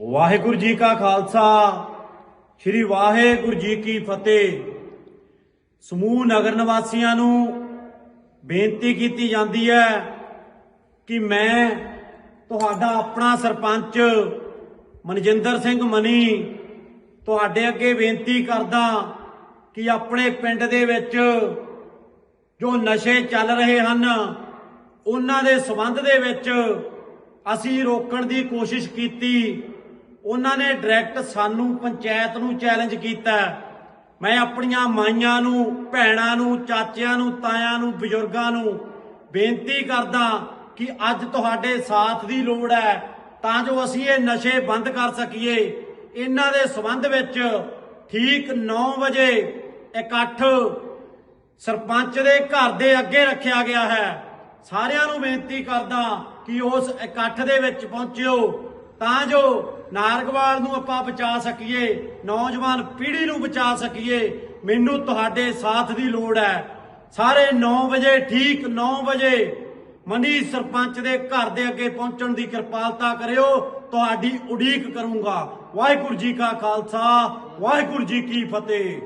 ਵਾਹਿਗੁਰੂ ਜੀ ਕਾ ਖਾਲਸਾ, ਸ੍ਰੀ ਵਾਹਿਗੁਰੂ ਜੀ ਕੀ ਫਤਿਹ। ਸਮੂਹ ਨਗਰ ਨਿਵਾਸੀਆਂ ਨੂੰ ਬੇਨਤੀ ਕੀਤੀ ਜਾਂਦੀ ਹੈ ਕਿ ਮੈਂ ਤੁਹਾਡਾ ਆਪਣਾ ਸਰਪੰਚ ਮਨਜਿੰਦਰ ਸਿੰਘ ਮਨੀ ਤੁਹਾਡੇ ਅੱਗੇ ਬੇਨਤੀ ਕਰਦਾ ਕਿ ਆਪਣੇ ਪਿੰਡ ਦੇ ਵਿੱਚ ਜੋ ਨਸ਼ੇ ਚੱਲ ਰਹੇ ਹਨ, ਉਹਨਾਂ ਦੇ ਸਬੰਧ ਦੇ ਵਿੱਚ ਅਸੀਂ ਰੋਕਣ ਦੀ ਕੋਸ਼ਿਸ਼ ਕੀਤੀ। ਉਹਨਾਂ ਨੇ ਡਾਇਰੈਕਟ ਸਾਨੂੰ ਪੰਚਾਇਤ ਨੂੰ ਚੈਲੰਜ ਕੀਤਾ। ਮੈਂ ਆਪਣੀਆਂ ਮਾਈਆਂ ਨੂੰ, ਭੈਣਾਂ ਨੂੰ, ਚਾਚਿਆਂ ਨੂੰ, ਤਾਇਆਂ ਨੂੰ, ਬਜ਼ੁਰਗਾਂ ਨੂੰ ਬੇਨਤੀ ਕਰਦਾ ਕਿ ਅੱਜ ਤੁਹਾਡੇ ਸਾਥ ਦੀ ਲੋੜ ਹੈ, ਤਾਂ ਜੋ ਅਸੀਂ ਇਹ ਨਸ਼ੇ ਬੰਦ ਕਰ ਸਕੀਏ। ਇਹਨਾਂ ਦੇ ਸਬੰਧ ਵਿੱਚ ਠੀਕ 9 ਵਜੇ ਇਕੱਠ ਸਰਪੰਚ ਦੇ ਘਰ ਦੇ ਅੱਗੇ ਰੱਖਿਆ ਗਿਆ ਹੈ। ਸਾਰਿਆਂ ਨੂੰ ਬੇਨਤੀ ਕਰਦਾ ਕਿ ਉਸ ਇਕੱਠ ਦੇ ਵਿੱਚ ਪਹੁੰਚਿਓ। ਤਾਂ ਜੋ ਨਾਰਗਵਾਲ ਨੂੰ ਆਪਾਂ ਬਚਾ ਸਕੀਏ, ਨੌਜਵਾਨ ਪੀੜ੍ਹੀ ਨੂੰ ਬਚਾ ਸਕੀਏ, ਮੈਨੂੰ ਤੁਹਾਡੇ ਸਾਥ ਦੀ ਲੋੜ ਹੈ। ਸਾਰੇ 9 ਵਜੇ ਠੀਕ 9 ਵਜੇ ਮਨੀ ਸਰਪੰਚ ਦੇ ਘਰ ਦੇ ਅੱਗੇ ਪਹੁੰਚਣ ਦੀ ਕਿਰਪਾਲਤਾ ਕਰਿਓ, ਤੁਹਾਡੀ ਉਡੀਕ ਕਰੂੰਗਾ। ਵਾਹਿਗੁਰੂ ਜੀ ਕਾ ਖਾਲਸਾ, ਵਾਹਿਗੁਰੂ ਜੀ ਕੀ ਫਤਿਹ।